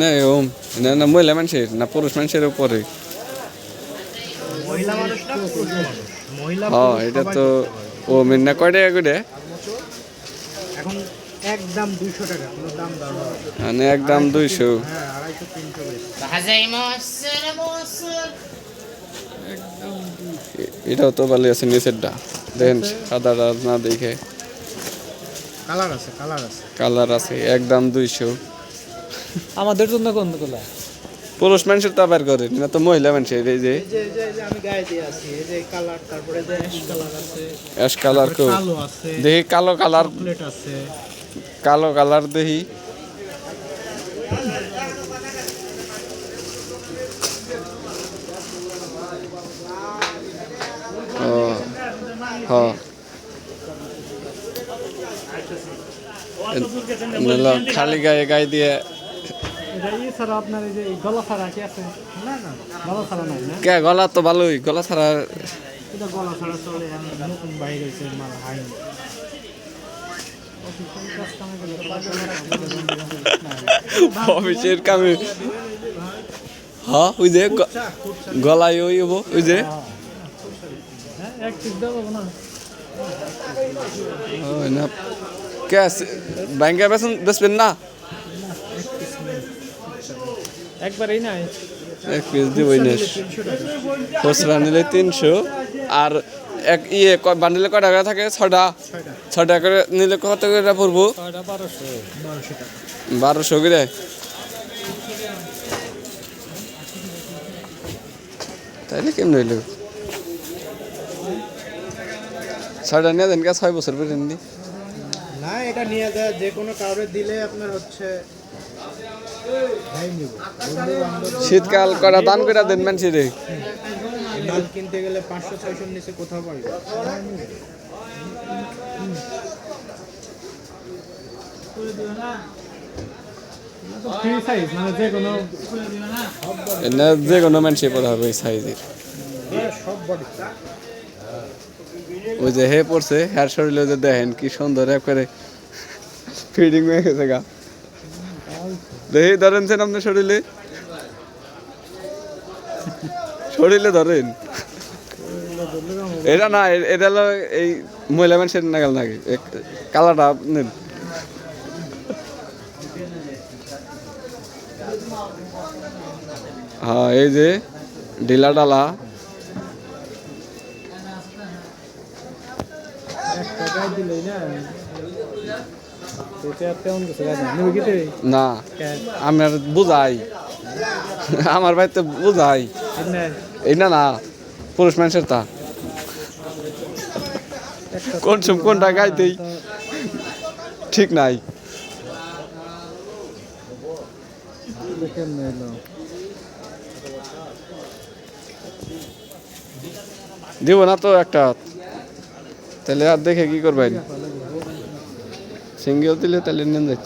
না ওম না না মহিলা মানুষের না পুরুষ মানুষের উপরে। মহিলা মানুষ না পুরুষ মানুষ? মহিলা হ্যাঁ এটা তো। ও মিন্না কয় টাকা করে? এখন একদম দুইশো টাকা কোনো দাম দাম না। মানে একদম দুইশো। হ্যাঁ বেশি। এটাও তো ভালো আছে নিচেরটা। দেখেন সাদাটা না দেখে। কালার আছে কালার আছে। কালার আছে একদম দুইশো। আমাদের জন্য কোনগুলা পুরুষ মানুষের তো আবার করে না তো মহিলা মানুষের এই যে। এই যে এই যে এই যে আমি গায়ে দিয়ে আছি এই যে কালার তারপরে যে অ্যাশ কালার আছে অ্যাশ কালার কেউ কালো আছে দেখি কালো কালার। কালো কালার দেখি। হ্যাঁ নাহলে খালি গায়ে গায়ে দিয়ে কি আছে? না না। গলা ছাড়া কে গলা তো ভালোই গলা ছাড়া গলা ছাড়া চলে নতুন বাইরে হয়েছে মাল হাই। অফিসের কামে। হ্যাঁ ওই যে গলায় ওই হব, ওই যে। হ্যাঁ না। কে ব্যাংকে বেসন বেসবেন না? একবারেই নাই। এক পিস দিবই না খুচরা নিলে তিনশো আর এক ইয়ে ক- বান্ডিলে কয় টাকা থাকে? ছটা ছটা করে নিলে কত করে পড়ব? বারোশো। করে? তাইলে কেমন হইল? ছয়টা নিয়ে দেন ছয় বছর পর্যন্ত। না এটা নিয়ে যায় যে কোনো কাউরে দিলে আপনার হচ্ছে শীতকাল করা দান করে দেন মানুষের এই কিনতে গেলে পাঁচশো ছয়শোর নিচে কোথাও পাইবে ফ্রি সাইজ যে কোনো মানুষের পড়া হবে সাইজের হ্যাঁ, ওই যে হে পড়ছে হ্যার শরীরে যে দেখেন কি সুন্দর একবারে ফিডিং হয়ে গেছে গা। দেখি ধরেন সেন আপনার শরীরে শরীরে ধরেন। এটা না এটা হলো এই মহিলা মানুষের নাগাল নাকি কালারটা নেন। হ্যাঁ এই যে ডালা এক দিলেই না? না নিবি কিতে না আমি আর বুঝাই। আমার বাড়িতে বুঝাই। এই না না পুরুষ মানুষের তা। কোন সম কোনটা গাইতেই ঠিক নাই। দিব না তো একটা। তাহলে আর দেখে কি করবেন? সিঙ্গেল দিলে তাহলে নেন যাইতে